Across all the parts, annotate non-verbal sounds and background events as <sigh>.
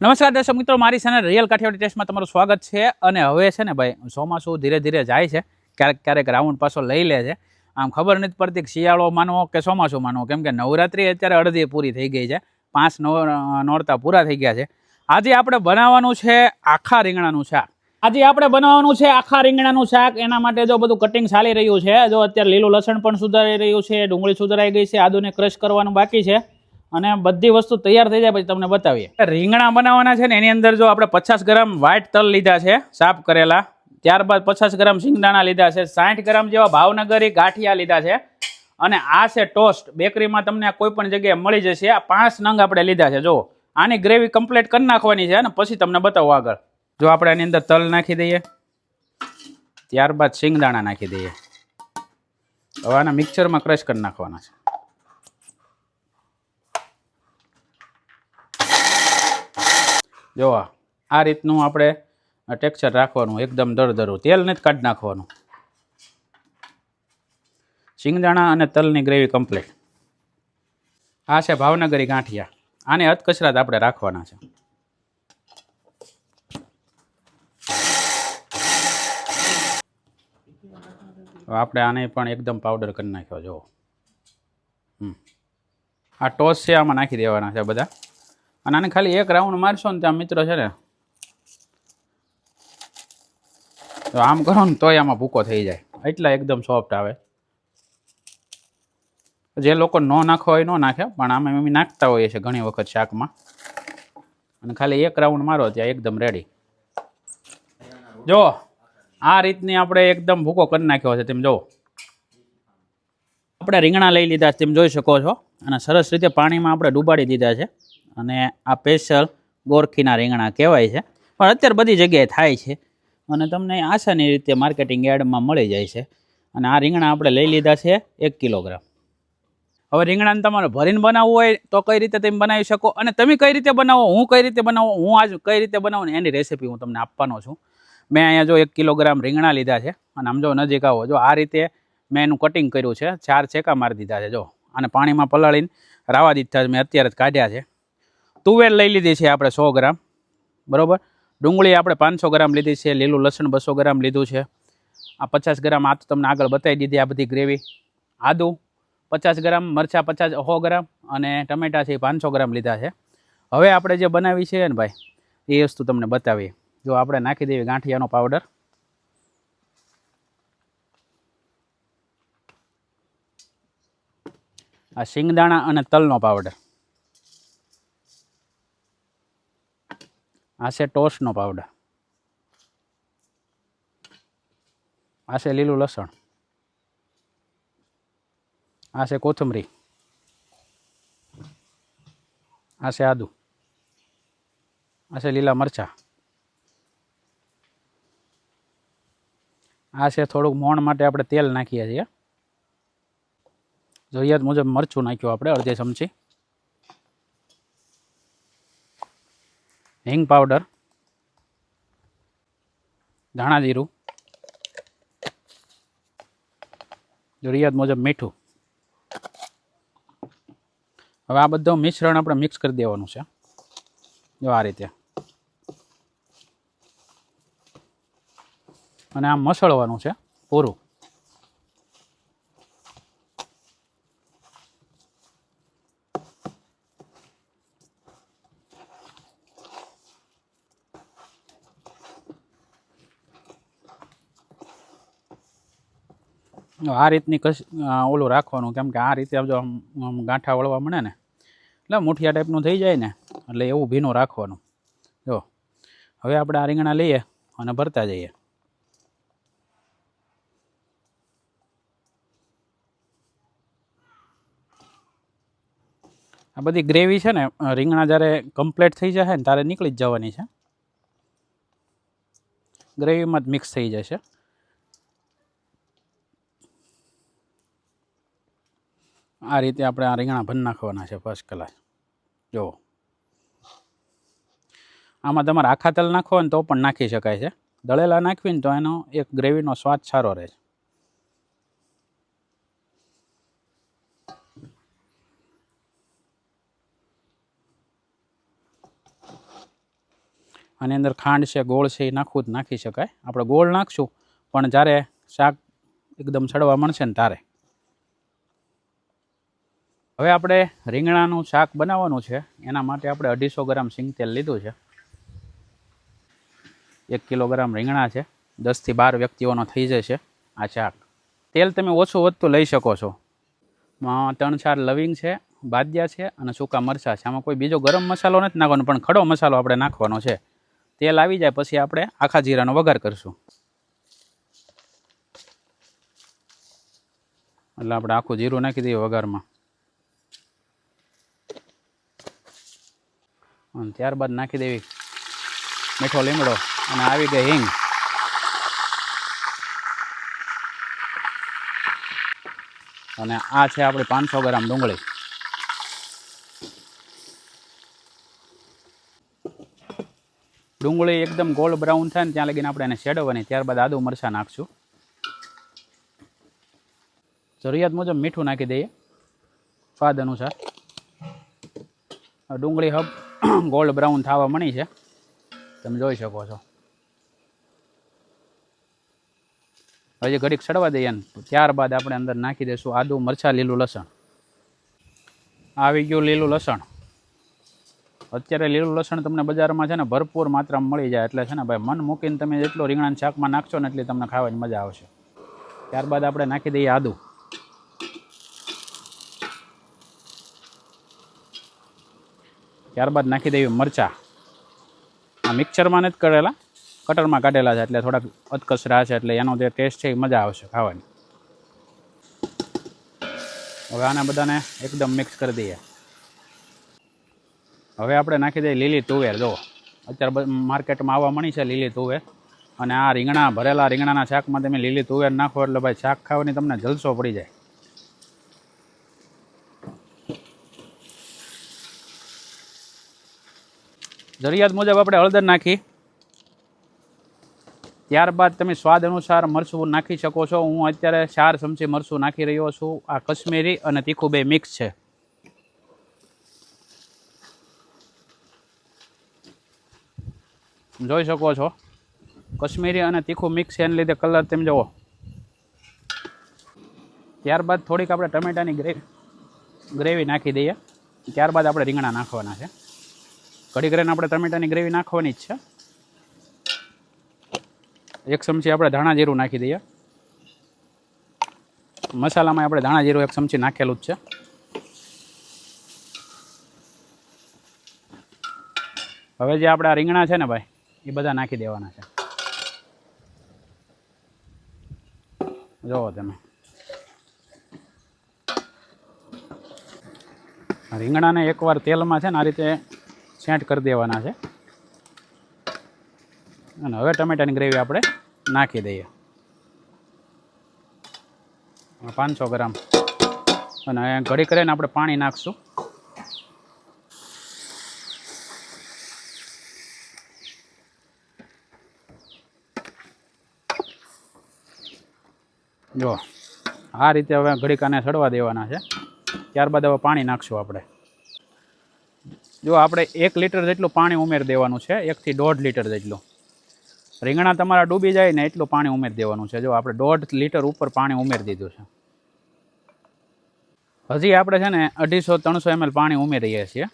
નમસ્કાર દર્શક મિત્રો, મારી ચેનલ રિયલ કાઠિયાવાડી ટેસ્ટમાં તમારું સ્વાગત છે. અને હવે છે ને ભાઈ, ચોમાસું ધીરે ધીરે જાય છે. ક્યારેક ક્યારેક રાઉન્ડ પાછો લઈ લે છે. આમ ખબર નથી પડતી શિયાળો માનવો કે ચોમાસું માનવો. કેમ કે નવરાત્રિ અત્યારે અડધી પૂરી થઈ ગઈ છે. પાંચ નોરતા પૂરા થઈ ગયા છે. આજે આપણે બનાવવાનું છે આખા રીંગણાનું શાક. આજે આપણે બનાવવાનું છે આખા રીંગણાનું શાક. એના માટે જો બધું કટિંગ ચાલી રહ્યું છે, જો અત્યારે લીલું લસણ પણ સુધારી રહ્યું છે, ડુંગળી સુધારાઈ ગઈ છે, આદુને ક્રશ કરવાનું બાકી છે. અને બધી વસ્તુ તૈયાર થઈ જાય પછી તમને બતાવીએ. રીંગણા બનાવવાના છે ને, એની અંદર જો આપણે પચાસ ગ્રામ વ્હાઈટ તલ લીધા છે, સાફ કરેલા. ત્યારબાદ પચાસ ગ્રામ સિંગદાણા લીધા છે, સાઠ ગ્રામ જેવા ભાવનગરી ગાંઠિયા લીધા છે. અને આ છે ટોસ્ટ બેકરીમાં તમને કોઈ પણ જગ્યાએ મળી જશે. આ પાંચ નંગ આપણે લીધા છે જો આની ગ્રેવી કમ્પ્લીટ કરી નાખવાની છે અને પછી તમને બતાવું આગળ. જો આપણે આની અંદર તલ નાખી દઈએ. ત્યારબાદ સિંગદાણા નાખી દઈએ. હવે આના મિક્સરમાં ક્રશ કરી નાખવાના છે. જો આ રીતનું આપણે ટેક્સચર રાખવાનું, એકદમ દરદરું તેલ નથી કાઢી નાખવાનું. શિંગદાણા અને તલની ગ્રેવી કમ્પ્લીટ આ છે ભાવનગરી ગાંઠિયા. આને અધકચરાત આપણે રાખવાના છે. આપણે આને પણ એકદમ પાવડર કરી નાખ્યો જોવો હમ. આ ટોસ છે, આમાં નાખી દેવાના છે બધા. અને આને ખાલી એક રાઉન્ડ મારશો ને ત્યાં મિત્રો છે ને, તો આમ કરો ને તોય આમાં ભૂકો થઈ જાય. એટલા એકદમ સોફ્ટ આવે. જે લોકો ન નાખો હોય ન નાખે, પણ આમાં એમ નાખતા હોઈએ છીએ ઘણી વખત શાકમાં. અને ખાલી એક રાઉન્ડ મારો ત્યાં એકદમ રેડી જો, આ રીતની આપણે એકદમ ભૂકો કરી નાખ્યો છે, તેમ જુઓ આપણે રીંગણા લઈ લીધા તેમ જોઈ શકો છો. અને સરસ રીતે પાણીમાં આપણે ડૂબાડી દીધા છે. અને આ સ્પેશિયલ ગોરખીના રીંગણા કહેવાય છે. પણ અત્યારે બધી જગ્યાએ થાય છે. અને તમને આસાની રીતે માર્કેટિંગ યાર્ડમાં મળી જાય છે. અને આ રીંગણા આપણે લઈ લીધા છે એક કિલોગ્રામ. હવે રીંગણાને તમારે ભરીને બનાવવું હોય તો કઈ રીતે તમે બનાવી શકો? અને તમે કઈ રીતે બનાવો? હું કઈ રીતે બનાવો? હું આજ કઈ રીતે બનાવું? ને એની રેસીપી હું તમને આપવાનો છું. મેં અહીંયા જો એક કિલોગ્રામ રીંગણા લીધા છે. અને આમ જો નજીક આવો, જો આ રીતે મેં એનું કટિંગ કર્યું છે. ચાર છેકા મારી દીધા છે, જો. અને પાણીમાં પલાળીને રાવા દીધા મેં અત્યારે જ કાઢ્યા છે. તુવેર લઈ લીધી છે આપણે સો ગ્રામ, બરાબર? ડુંગળી આપણે પાંચસો ગ્રામ લીધી છે, લીલું લસણ બસો ગ્રામ લીધું છે. આ પચાસ ગ્રામ આ તો તમને આગળ બતાવી દીધી આ બધી ગ્રેવી. આદું પચાસ ગ્રામ, મરચાં પચાસ સો ગ્રામ અને ટમેટા છે એ પાંચસો ગ્રામ લીધા છે. હવે આપણે જે બનાવી છે ને ભાઈ, એ વસ્તુ તમને બતાવીએ. જો આપણે નાખી દેવી ગાંઠિયાનો પાવડર. આ શિંગદાણા અને તલનો પાવડર. આ છે ટોસનો પાવડર આ છે લીલું લસણ. આ છે કોથમરી. આ છે આદુ. આ છે લીલા મરચાં. આ છે થોડુંક મોણ માટે આપણે તેલ નાખીએ છીએ. જરૂરિયાત મુજબ મરચું નાખ્યું આપણે અડધી ચમચી. હિંગ પાવડર, ધાણા જીરું જરૂરિયાત મુજબ મીઠું. હવે આ બધું મિશ્રણ આપણે મિક્સ કરી દેવાનું છે. જો આ રીતે. અને આમ મસળવાનું છે, પૂરું. આ રીતની કશ ઓલું રાખવાનું. કેમ કે આ રીતે જો આમ ગાંઠા વળવા મળે ને, એટલે મુઠિયા ટાઈપનું થઈ જાય ને, એટલે એવું ભીનું રાખવાનું. જો, હવે આપણે આ રીંગણા લઈએ અને ભરતા જઈએ. આ બધી ગ્રેવી છે ને રીંગણા જ્યારે કમ્પ્લીટ થઈ જશે ને, ત્યારે નીકળી જ જવાની છે. ગ્રેવીમાં જ મિક્સ થઈ જશે. આ રીતે આપણે આ રીંગણા ભરી નાખવાના છે ફર્સ્ટ ક્લાસ જુઓ. આમાં તમારે આખા તલ નાખો ને તો પણ નાખી શકાય છે. દળેલા નાખવી ને તો એનો એક ગ્રેવીનો સ્વાદ સારો રહે છે. આની અંદર ખાંડ છે, ગોળ છે, એ નાખવું જ નાખી શકાય. આપણે ગોળ નાખશું, પણ જ્યારે શાક એકદમ સડવા મળશે ને તારે હવે આપણે રીંગણાનું શાક બનાવવાનું છે. એના માટે આપણે અઢીસો ગ્રામ સિંગ તેલ લીધું છે. એક કિલોગ્રામ રીંગણા છે. દસથી બાર વ્યક્તિઓનો થઈ જશે આ શાક. તેલ તમે ઓછું વધતું લઈ શકો છો. ત્રણ ચાર લવિંગ છે, બાદિયા છે અને સૂકા મરચાં છે. આમાં કોઈ બીજો ગરમ મસાલો નથી નાખવાનો, પણ ખડો મસાલો આપણે નાખવાનો છે. તેલ આવી જાય પછી આપણે આખા જીરાનો વઘાર કરશું. એટલે આપણે આખું જીરું નાખી દઈએ વઘારમાં. અને ત્યારબાદ નાખી દેવી. મીઠો લીમડો અને આવી ગઈ હિંગ. અને આ છે આપણી પાંચસો ગ્રામ ડુંગળી. ડુંગળી એકદમ ગોલ્ડ બ્રાઉન થાય ને ત્યાં લગીને આપણે એને શેડવવાની ત્યારબાદ આદુ મરચાં નાખશું. જરૂરિયાત મુજબ મીઠું નાખી દઈએ. સ્વાદ અનુસાર. ડુંગળી હબ ગોલ્ડ બ્રાઉન થવા મળી છે. તમે જોઈ શકો છો. હજી ઘડીક સડવા દઈએ ને, ત્યારબાદ આપણે અંદર નાખી દઈશું આદુ, મરચાં, લીલું લસણ. આવી ગયું લીલું લસણ. અત્યારે લીલું લસણ તમને બજારમાં છે ને ભરપૂર માત્રામાં મળી જાય એટલે છે ને ભાઈ મન મૂકીને તમે જેટલો રીંગણાના શાકમાં નાખશો ને એટલી તમને ખાવાની મજા આવશે. ત્યારબાદ આપણે નાખી દઈએ આદુ. ત્યારબાદ નાખી દેવી મરચાં. આ મિક્સરમાં નથી કરેલા, કટરમાં કાઢેલા છે એટલે થોડાક અધકસરા છે એટલે એનો જે ટેસ્ટ છે એ મજા આવશે ખાવાની. હવે આને બધાને એકદમ મિક્સ કરી દઈએ. હવે આપણે નાખી દઈએ લીલી તુવેર જો અત્યારે માર્કેટમાં આવવા મળી છે લીલી તુવેર. અને આ રીંગણા, ભરેલા રીંગણાના શાકમાં તમે લીલી તુવેર નાખો એટલે ભાઈ શાક ખાવાની તમને જલસો પડી જાય. જરૂરિયાત મુજબ આપણે હળદર નાખી. ત્યારબાદ તમે સ્વાદ અનુસાર મરચું નાખી શકો છો. હું અત્યારે ચાર ચમચી મરચું નાખી રહ્યો છું. આ કશ્મીરી અને તીખું બે મિક્સ છે. જોઈ શકો છો. કશ્મીરી અને તીખું મિક્સ છે. એને લીધે કલર તેમ જુઓ. ત્યારબાદ થોડીક આપણે ટમેટાની ગ્રેવી ગ્રેવી નાખી દઈએ. ત્યારબાદ આપણે રીંગણા નાખવાના છે. કઢી કરીને આપણે ટમેટાની ગ્રેવી નાખવાની જ છે. એક ચમચી આપણે ધાણા જીરું નાખી દઈએ. મસાલામાં આપણે ધાણા જીરું એક ચમચી નાખેલું જ છે. હવે જે આપણા રીંગણા છે ને ભાઈ, એ બધા નાખી દેવાના છે. જોવો તમે. રીંગણાને એકવાર તેલમાં છે ને આ રીતે સેન્ટ કરી દેવાના છે. અને હવે ટમેટાની ગ્રેવી આપણે નાખી દઈએ. પાંચસો ગ્રામ. અને ઘડી કરીને આપણે પાણી નાખશું. જો, આ રીતે હવે ઘડીકાને સડવા દેવાના છે. ત્યારબાદ હવે પાણી નાખશું આપણે. જો આપણે એક લીટર જેટલું પાણી ઉમેરી દેવાનું છે, એકથી દોઢ લીટર જેટલું. રીંગણા તમારા ડૂબી જાય ને એટલું પાણી ઉમેરી દેવાનું છે. જો આપણે દોઢ લીટર ઉપર પાણી ઉમેરી દીધું છે. હજી આપણે છે ને અઢીસો ત્રણસો એમએલ પાણી ઉમેરીએ છીએ.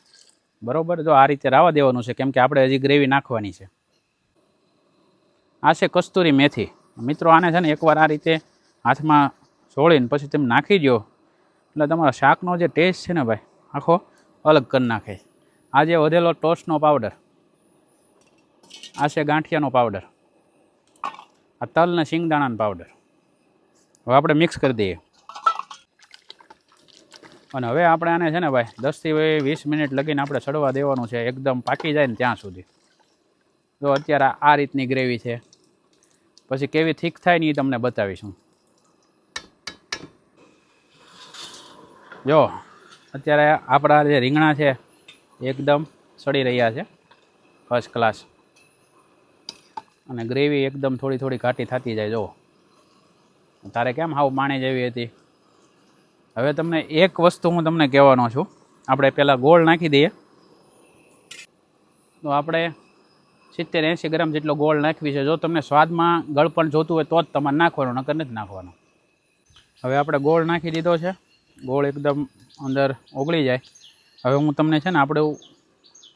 બરોબર? જો આ રીતે રાવા દેવાનું છે, કેમ કે આપણે હજી ગ્રેવી નાખવાની છે. આ છે કસ્તુરી મેથી. મિત્રો, આને છે ને એકવાર આ રીતે હાથમાં સોળીને પછી તમે નાખી દો એટલે તમારા શાકનો જે ટેસ્ટ છે ને ભાઈ, આખો અલગ કરી નાખે. આ જે વધેલો ટોસ્ટનો પાવડર આ છે ગાંઠિયાનો પાવડર આ તલ ને શિંગદાણાનો પાવડર હવે આપણે મિક્સ કરી દઈએ. અને હવે આપણે આને છે ને ભાઈ દસથી વીસ મિનિટ લગીને આપણે સડવા દેવાનું છે. એકદમ પાકી જાય ને ત્યાં સુધી. તો અત્યારે આ રીતની ગ્રેવી છે. પછી કેવી થીક થાય ને એ તમને બતાવીશું. જો, અત્યારે આપણા જે રીંગણા છે એકદમ સડી રહ્યા છે. ફર્સ્ટ ક્લાસ અને ગ્રેવી એકદમ થોડી થોડી ઘાટી થતી જાય, જુઓ. તારે કેમ હાવ પાણી જેવી હતી? હવે તમને એક વસ્તુ હું તમને કહેવાનો છું. આપણે પહેલાં ગોળ નાખી દઈએ. તો આપણે સિત્તેર એંસી ગ્રામ જેટલો ગોળ નાખવી છે. જો તમને સ્વાદમાં ગળપણ જોતું હોય તો જ તમારે નાખવાનું, નકર નથી નાખવાનું. હવે આપણે ગોળ નાખી દીધો છે. ગોળ એકદમ અંદર ઓગળી જાય. હવે હું તમને છે ને આપણે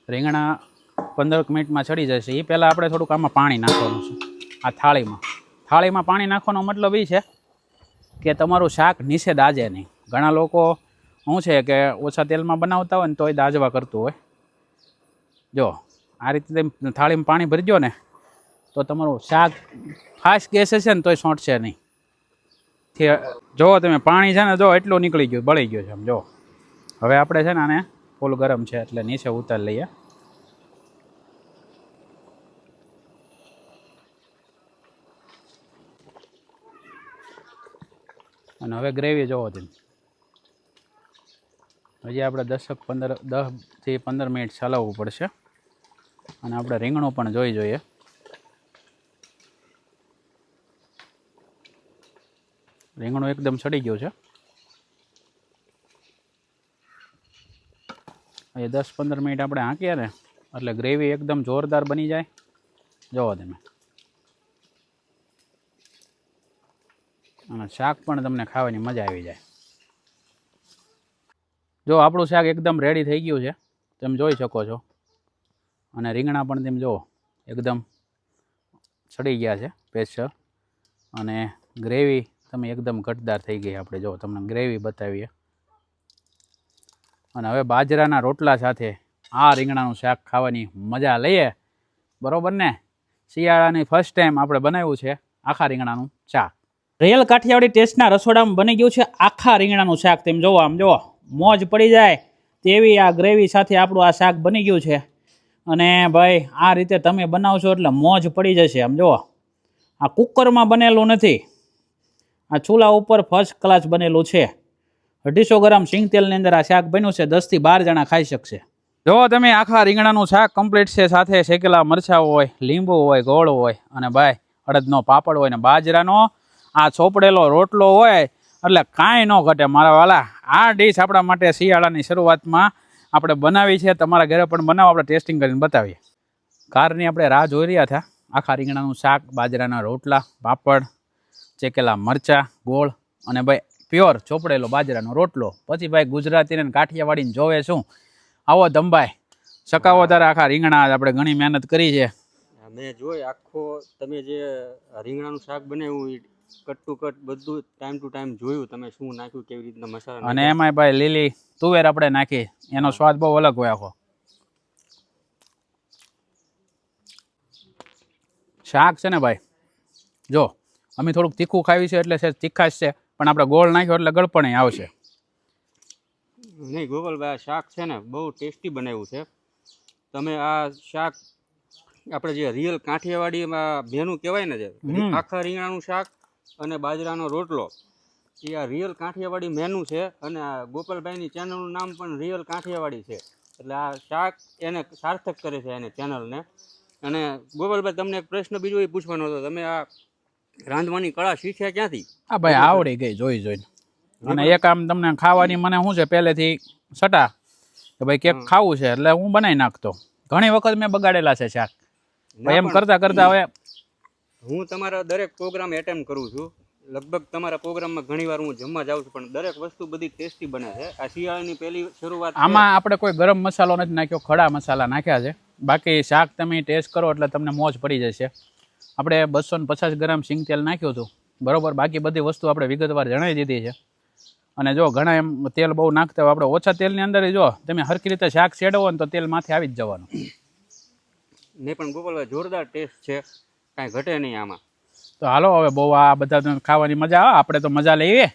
રીંગણા પંદર મિનિટમાં ચડી જશે. એ પહેલાં આપણે થોડુંક આમાં પાણી નાખવાનું છે. આ થાળીમાં. થાળીમાં પાણી નાખવાનો મતલબ એ છે કે તમારું શાક નીચે દાજે નહીં. ઘણા લોકો શું છે કે ઓછા તેલમાં બનાવતા હોય ને તોય દાજવા કરતું હોય. જો, આ રીતે થાળીમાં પાણી ભરજો ને, તો તમારું શાક ફાસ્ટ ગેસ હશે ને તોય સોંટશે નહીં. જો તમે, પાણી છે ને જો એટલું નીકળી ગયું, બળી ગયું છે આમ, જો. હવે આપણે છે ને આને ફૂલ ગરમ છે એટલે નીચે ઉતારી લઈએ. અને હવે ગ્રેવી જોવો તમે. હજી આપણે દસક પંદર દસથી પંદર મિનિટ ચલાવવું પડશે. અને આપણે રીંગણું પણ જોઈ જોઈએ. રીંગણું એકદમ સડી ગયું છે. દસ પંદર મિનિટ આપણે હાંકીએ ને, એટલે ગ્રેવી એકદમ જોરદાર બની જાય. જોવો તમે. અને શાક પણ તમને ખાવાની મજા આવી જાય. જો આપણું શાક એકદમ રેડી થઈ ગયું છે, તમે જોઈ શકો છો. અને રીંગણા પણ તમે જુઓ એકદમ સડી ગયા છે સ્પેશિયલ અને ગ્રેવી તમે એકદમ ઘટદાર થઈ ગઈ આપણે. જો તમને ગ્રેવી બતાવીએ. અને હવે બાજરાના રોટલા સાથે આ રીંગણાનું શાક ખાવાની મજા લઈએ. બરાબર ને? શિયાળાની ફર્સ્ટ ટાઈમ આપણે બનાવ્યું છે આખા રીંગણાનું શાક. રિયલ કાઠિયાવાડી ટેસ્ટના રસોડામાં બની ગયું છે આખા રીંગણાનું શાક. તેમ જોવો, આમ જોવો. મોજ પડી જાય તેવી આ ગ્રેવી સાથે આપણું આ શાક બની ગયું છે. અને ભાઈ, આ રીતે તમે બનાવશો એટલે મોજ પડી જશે, આમ જુઓ આ કુકરમાં બનેલું નથી. આ ચૂલા ઉપર ફર્સ્ટ ક્લાસ બનેલું છે. અઢીસો ગ્રામ સિંગ તેલની અંદર આ શાક બન્યું છે, દસથી બાર જણા ખાઈ શકશે. જો તમે આખા રીંગણાનું શાક કમ્પ્લીટ છે, સાથે શેકેલા મરચાં હોય, લીંબુ હોય, ગોળ હોય, અને ભાઈ, અડદનો પાપડ હોય ને બાજરાનો, આ ચોપડેલો રોટલો હોય, એટલે કાંઈ ન ઘટે. મારા વાલા, આ ડીશ આપણા માટે શિયાળાની શરૂઆતમાં આપણે બનાવી છે. તમારા ઘરે પણ બનાવો, આપણે ટેસ્ટિંગ કરીને બતાવીએ. કારની આપણે રાહ જોઈ રહ્યા હતા. આખા રીંગણાનું શાક, બાજરાના રોટલા, પાપડ ચેકેલા મરચાં, ગોળ, અને ભાઈ પ્યોર ચોપડેલો બાજરાનો રોટલો. પછી ભાઈ ગુજરાતીને કાઠિયાવાડીને જોવે શું? આવો ધંભાઈ ચકાવો તારે આખા રીંગણા આપણે ઘણી મહેનત કરી છે. મેં જોઈ આખો તમે જે રીંગણાનું શાક બનાવ્યું કટ ટુ કટ બધું ટાઈમ ટુ ટાઈમ જોયું તમે શું નાખ્યું કેવી રીતના મસાલા અને એમાંય ભાઈ લીલી તુવેર આપણે નાખી. એનો સ્વાદ બહુ અલગ હોય આખો. શાક છે ને ભાઈ? જો અમે થોડુંક તીખું ખાવી છે એટલે છે તીખાશ છે. પણ આપણે ગોળ નાખ્યો એટલે ગળપણે આવશે. નહીં ગોપાલભાઈ આ શાક છે ને બહુ ટેસ્ટી બનાવ્યું છે. તમે આ શાક આપણે જે રિયલ કાઠિયાવાડીમાં ભેનું કહેવાય ને જે આખા રીંગણાનું શાક અને બાજરાનો રોટલો એ આ રિયલ કાઠિયાવાડી મેનુ છે અને આ ગોપાલભાઈની ચેનલનું નામ પણ રિયલ કાઠિયાવાડી છે. એટલે આ શાક એને સાર્થક કરે છે એને ચેનલને અને ગોપાલભાઈ તમને એક પ્રશ્ન બીજો એ પૂછવાનો હતો. તમે આ રાંધવાની કળા શીખ્યા ક્યાંથી? આ ભાઈ આવડી ગઈ જોઈ જોઈને. અને એક આમ તમને ખાવાની મને શું છે પહેલેથી સટા કે ભાઈ કેક ખાવું છે એટલે હું બનાવી નાખતો. ઘણી વખત મેં બગાડેલા છે શાક. એમ કરતા કરતા હવે હું તમારા દરેક પ્રોગ્રામ એટેમ્પ કરું છું. લગભગ તમારા પ્રોગ્રામમાં ઘણીવાર હું જમવા જાઉં છું પણ દરેક વસ્તુ બધી ટેસ્ટી બને છે. આ શિયાળાની પહેલી શરૂઆત. આમાં આપણે કોઈ ગરમ મસાલો નથી નાખ્યો ખડા મસાલા નાખ્યા છે. બાકી શાક તમે ટેસ્ટ કરો એટલે તમને મોજ પડી જશે. આપણે બસો ને પચાસ ગ્રામ સિંગ તેલ નાખ્યું હતું. બરોબર? બાકી બધી વસ્તુ આપણે વિગતવાર જણાવી દીધી છે. અને જો ઘણા એમ તેલ બહુ નાખતા હોય આપણે ઓછા તેલની અંદર જો તમે હરખી રીતે શાક શેડવો ને તો તેલ માથે આવી જ જવાનું. નહીં પણ ગોપાલ જોરદાર ટેસ્ટ છે. કાંઈ ઘટે નહીં આમાં. તો હાલો હવે બહુ આ બધા ખાવાની મજા આવે આપણે તો મજા લઈએ.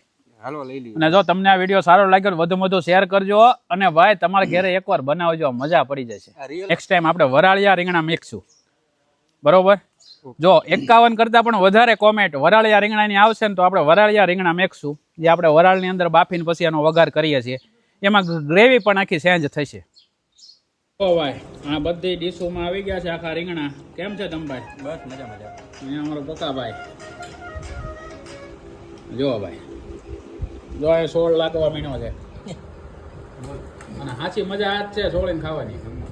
હાલો લઈ લઈએ અને જો તમને આ વીડિયો સારો લાગ્યો વધુ વધુ શેર કરજો. અને ભાઈ તમારા ઘરે એકવાર બનાવજો મજા પડી જશે. નેક્સ્ટ ટાઈમ આપણે વરાળિયા રીંગણા મેકશું. બરોબર? જો એકાવન કરતાં પણ વધારે કોમેન્ટ વરાળિયા રીંગણાની આવશે ને તો આપણે વરાળિયા રીંગણા મેકશું. જે આપણે વરાળની અંદર બાફીને પછી એનો વઘાર કરીએ છીએ. એમાં ગ્રેવી પણ આખી સેન્જ થશે. ઓ ભાઈ આ બધી ડીશોમાં આવી ગયા છે આખા રીંગણા. કેમ છે તમભાઈ બસ મજા મજા. અહીંયા અમારો પકાભાઈ જો ભાઈ જો એ સોળ લાગવા મહિનો છે. <laughs> અને સાચી મજા આ જ છે સોળીને ખાવાની.